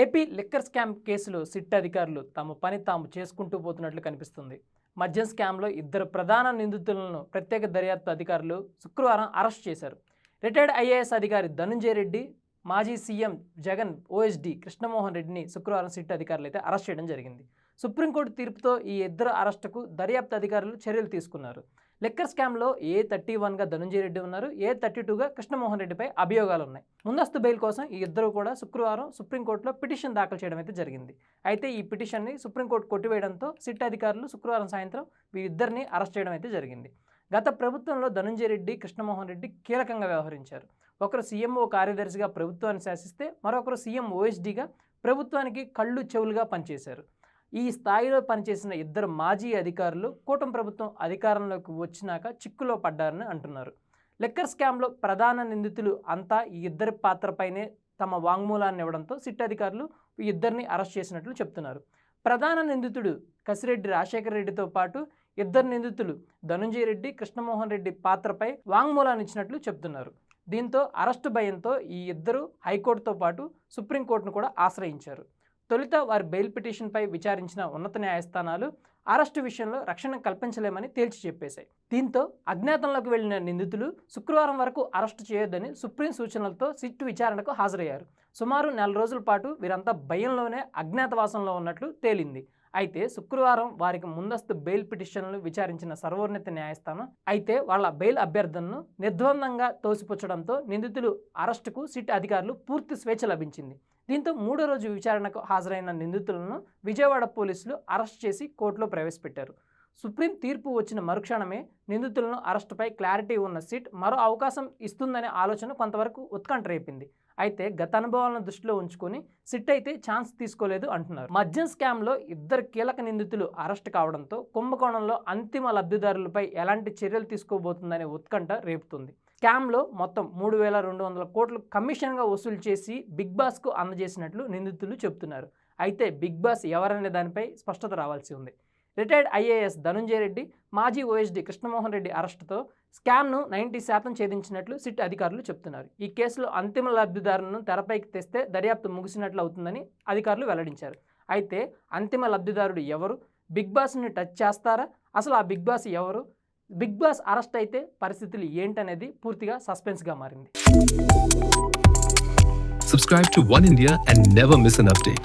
AP liquor scam కేసులో SIT అధికారులు తమ పని తాము చేసుకుంటూ పోతున్నట్లు కనిపిస్తుంది. మద్యం స్కామ్లో ఇద్దరు ప్రధాన నిందితులను ప్రత్యేక దర్యాప్తు అధికారులు శుక్రవారం అరెస్ట్ చేశారు. రిటైర్డ్ ఐఏఎస్ అధికారి ధనుంజయ రెడ్డి మాజీ సీఎం జగన్ ఓఎస్డి కృష్ణమోహన్ రెడ్డిని శుక్రవారం సిట్ అధికారులు అయితే అరెస్ట్ చేయడం జరిగింది. సుప్రీంకోర్టు తీర్పుతో ఈ ఇద్దరు అరెస్టుకు దర్యాప్తు అధికారులు చర్యలు తీసుకున్నారు. లెక్కర్ స్కామ్లో ఏ థర్టీ వన్గా ధనుంజయ రెడ్డి ఉన్నారు ఏ థర్టీ టూగా కృష్ణమోహన్ రెడ్డిపై అభియోగాలు ఉన్నాయి ముందస్తు బెయిల్ కోసం ఈ ఇద్దరు కూడా శుక్రవారం సుప్రీంకోర్టులో పిటిషన్ దాఖలు చేయడం అయితే జరిగింది. అయితే ఈ పిటిషన్ని సుప్రీంకోర్టు కొట్టివేయడంతో సిట్ అధికారులు శుక్రవారం సాయంత్రం వీరిద్దరిని అరెస్ట్ చేయడం అయితే జరిగింది. గత ప్రభుత్వంలో ధనుంజయ రెడ్డి కృష్ణమోహన్ రెడ్డి కీలకంగా వ్యవహరించారు. ఒకరు సీఎంఓ కార్యదర్శిగా ప్రభుత్వాన్ని శాసిస్తే మరొకరు సీఎం ఓఎస్డీగా ప్రభుత్వానికి కళ్ళు చెవులుగా పనిచేశారు. ఈ స్థాయిలో పనిచేసిన ఇద్దరు మాజీ అధికారులు కూటమి ప్రభుత్వం అధికారంలోకి వచ్చినాక చిక్కులో పడ్డారని అంటున్నారు. లెక్కర్ స్కామ్లో ప్రధాన నిందితులు అంతా ఈ ఇద్దరి పాత్రపైనే తమ వాంగ్మూలాన్ని ఇవ్వడంతో సిట్ అధికారులు ఈ ఇద్దరిని అరెస్ట్ చేసినట్లు చెప్తున్నారు. ప్రధాన నిందితుడు కసిరెడ్డి రాజశేఖర రెడ్డితో పాటు ఇద్దరు నిందితులు ధనుంజయ రెడ్డి కృష్ణమోహన్ రెడ్డి పాత్రపై వాంగ్మూలాన్ని ఇచ్చినట్లు చెప్తున్నారు. దీంతో అరెస్టు భయంతో ఈ ఇద్దరు హైకోర్టుతో పాటు సుప్రీంకోర్టును కూడా ఆశ్రయించారు. తొలుత వారి బెయిల్ పిటిషన్పై విచారించిన ఉన్నత న్యాయస్థానాలు అరెస్టు విషయంలో రక్షణ కల్పించలేమని తేల్చి చెప్పేశాయి. దీంతో అజ్ఞాతంలోకి వెళ్ళిన నిందితులు శుక్రవారం వరకు అరెస్టు చేయొద్దని సుప్రీం సూచనలతో సిట్ విచారణకు హాజరయ్యారు. సుమారు నెల రోజుల పాటు వీరంతా భయంలోనే అజ్ఞాతవాసంలో ఉన్నట్లు తేలింది. అయితే శుక్రవారం వారికి ముందస్తు బెయిల్ పిటిషన్లు విచారించిన సర్వోన్నత న్యాయస్థానం అయితే వాళ్ళ బెయిల్ అభ్యర్థనను నిర్ద్వందంగా తోసిపుచ్చడంతో నిందితులు అరెస్టుకు సిట్ అధికారులు పూర్తి స్వేచ్ఛ లభించింది. దీంతో మూడో రోజు విచారణకు హాజరైన నిందితులను విజయవాడ పోలీసులు అరెస్ట్ చేసి కోర్టులో ప్రవేశపెట్టారు. సుప్రీం తీర్పు వచ్చిన మరుక్షణమే నిందితులను అరెస్టుపై క్లారిటీ ఉన్న సిట్ మరో అవకాశం ఇస్తుందనే ఆలోచన కొంతవరకు ఉత్కంఠ రేపింది అయితే గత అనుభవాలను దృష్టిలో ఉంచుకొని సిట్ అయితే ఛాన్స్ తీసుకోలేదు అంటున్నారు. మద్యం స్కామ్లో ఇద్దరు కీలక నిందితులు అరెస్ట్ కావడంతో కుంభకోణంలో అంతిమ లబ్ధిదారులపై ఎలాంటి చర్యలు తీసుకోబోతుందనే ఉత్కంఠ రేపుతుంది. స్కామ్లో మొత్తం మూడు వేల రెండు వందల కోట్లు కమిషన్గా వసూలు చేసి బిగ్ బాస్కు అందజేసినట్లు నిందితులు చెబుతున్నారు. అయితే బిగ్ బాస్ ఎవరనే దానిపై స్పష్టత రావాల్సి ఉంది. రిటైర్డ్ ఐఏఎస్ ధనుంజయ రెడ్డి మాజీ ఓఎస్డీ కృష్ణమోహన్ రెడ్డి అరెస్టుతో స్కామ్ను నైంటీ శాతం ఛేదించినట్లు సిట్ అధికారులు చెప్తున్నారు. ఈ కేసులో అంతిమ లబ్ధిదారులను తెరపైకి తెస్తే దర్యాప్తు ముగిసినట్లు అవుతుందని అధికారులు వెల్లడించారు. అయితే అంతిమ లబ్ధిదారుడు ఎవరు? బిగ్ బాస్ని టచ్ చేస్తారా? అసలు ఆ బిగ్ బాస్ ఎవరు? బిగ్ బాస్ అరెస్ట్ అయితే పరిస్థితులు ఏంటనేది పూర్తిగా సస్పెన్స్గా మారింది. Subscribe to One India and never miss an update.